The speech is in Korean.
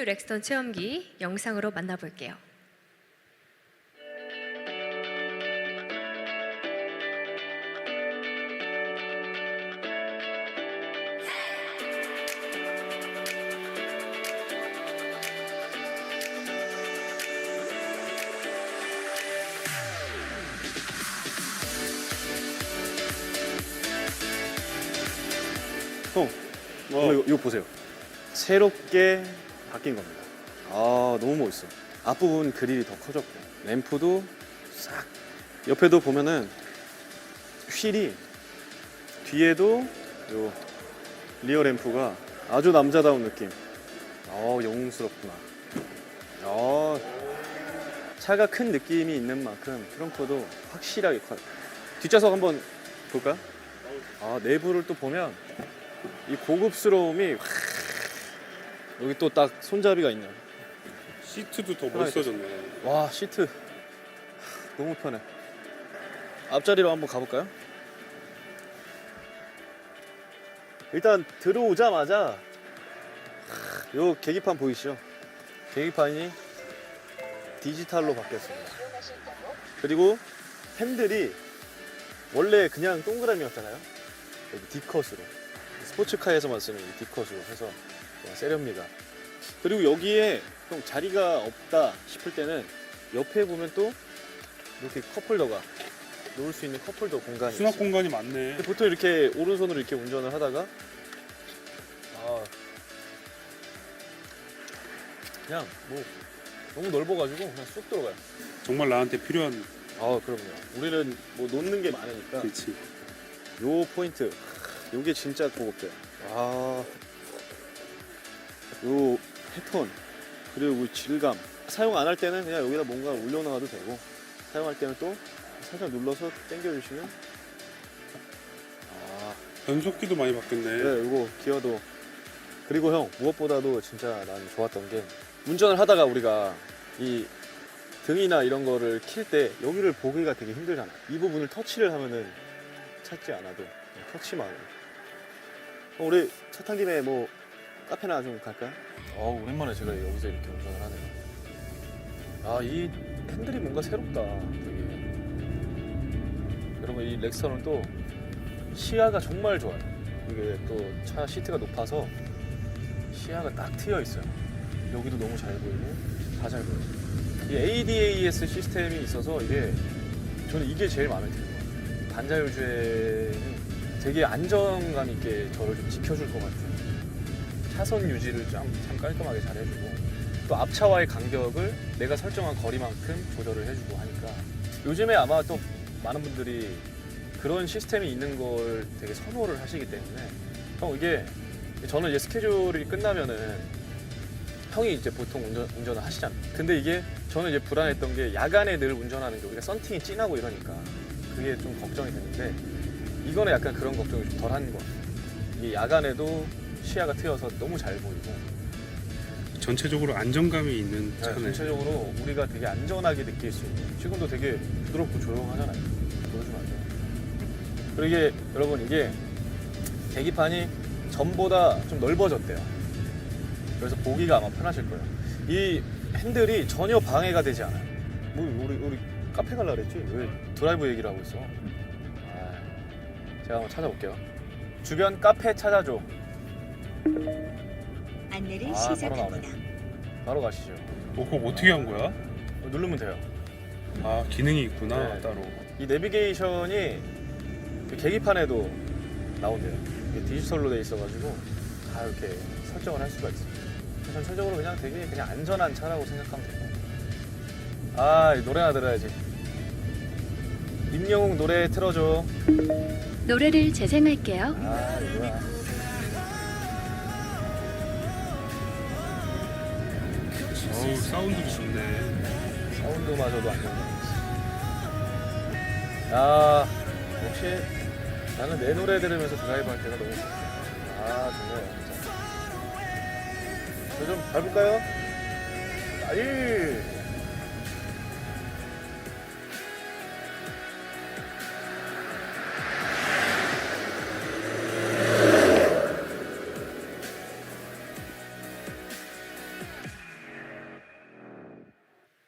올뉴 렉스턴 체험기 영상으로 만나볼게요. 형, 이거, 이거 보세요. 새롭게 바뀐 겁니다. 아, 너무 멋있어. 앞부분 그릴이 더 커졌고, 램프도 싹. 옆에도 보면은 휠이 뒤에도 요 리어 램프가 아주 남자다운 느낌. 어, 영웅스럽구나. 어, 차가 큰 느낌이 있는 만큼 트렁크도 확실하게 커요. 뒷좌석 한번 볼까? 아, 내부를 또 보면 이 고급스러움이 확 여기 또 딱 손잡이가 있네. 시트도 더 멋있어졌네. 와 시트 너무 편해. 앞자리로 한번 가볼까요? 일단 들어오자마자 요 계기판 보이시죠? 계기판이 디지털로 바뀌었습니다. 그리고 핸들이 원래 그냥 동그라미였잖아요. 여기 D컷으로 스포츠카에서만 쓰는 이 D컷으로 해서 그냥 세련미가 그리고 여기에 형 자리가 없다 싶을 때는 옆에 보면 또 이렇게 컵홀더가 놓을 수 있는 컵홀더 공간이 수납 있어요. 공간이 많네. 근데 보통 이렇게 오른손으로 이렇게 운전을 하다가 아 그냥 뭐 너무 넓어가지고 그냥 쑥 들어가요. 정말 나한테 필요한 아 그럼요. 우리는 뭐 놓는 게 많으니까 그렇지. 요 포인트 요게 진짜 고급져요 아, 요 패턴 그리고 그 질감 사용 안 할 때는 그냥 여기다 뭔가 올려놔도 되고 사용할 때는 또 살짝 눌러서 당겨주시면 아, 변속기도 많이 바뀌었네. 네, 이거 기어도 그리고 형 무엇보다도 진짜 난 좋았던 게 운전을 하다가 우리가 이 등이나 이런 거를 킬 때 여기를 보기가 되게 힘들잖아. 이 부분을 터치를 하면은 찾지 않아도 그냥 터치만. 어, 우리 차 탄 김에 뭐 카페나 좀 갈까요? 어 오랜만에 제가 여기서 이렇게 운전을 하네요. 아 이 핸들이 뭔가 새롭다. 되게. 여러분 이 렉스턴은 또 시야가 정말 좋아요. 이게 또 차 시트가 높아서 시야가 딱 트여 있어요. 여기도 너무 잘 보이고 다 잘 보여요. 이 ADAS 시스템이 있어서 이게 저는 이게 제일 마음에 들어요. 반자율주행이 되게 안정감 있게 저를 좀 지켜줄 것 같아요. 차선 유지를 참, 참 깔끔하게 잘 해주고 또 앞차와의 간격을 내가 설정한 거리만큼 조절을 해주고 하니까 요즘에 아마 또 많은 분들이 그런 시스템이 있는 걸 되게 선호를 하시기 때문에 형 이게 저는 이제 스케줄이 끝나면은 형이 이제 보통 운전, 운전을 하시잖아. 근데 이게 저는 이제 불안했던 게 야간에 늘 운전하는 게 우리가 썬팅이 진하고 이러니까 그게 좀 걱정이 됐는데 이거는 약간 그런 걱정이 좀 덜한 것 같아요. 이게 야간에도 시야가 트여서 너무 잘 보이고. 전체적으로 안정감이 있는 네, 차네. 전체적으로 우리가 되게 안전하게 느낄 수 있는 지금도 되게 부드럽고 조용하잖아요. 보여주면 안 돼요. 그리고 이게 여러분 이게 계기판이 전보다 좀 넓어졌대요. 그래서 보기가 아마 편하실 거예요. 이 핸들이 전혀 방해가 되지 않아요. 뭐 우리 우리 카페 갈라 그랬지? 왜 드라이브 얘기를 하고 있어? 아, 제가 한번 찾아볼게요. 주변 카페 찾아줘 안내를 아, 바로 시작합니다. 바로 가시죠 어, 그거 어떻게 한 거야? 누르면 돼요 아 기능이 있구나 네. 따로. 이 내비게이션이 그 계기판에도 나온대요. 이게 디지털로 돼 있어가지고 다 이렇게 설정을 할 수가 있어요. 그래서 전체적으로 그냥 되게 그냥 안전한 차라고 생각하면 돼요. 아, 이 노래나 들어야지. 임영웅 노래 틀어줘. 노래를 재생할게요. 아, 이거야. 어우 사운드도 좋네. 사운드마저도 있어. 야, 역시 나는 내 노래 들으면서 드라이브 할 때가 너무 좋아. 아, 진짜. 저좀 밟을까요? 아, 1,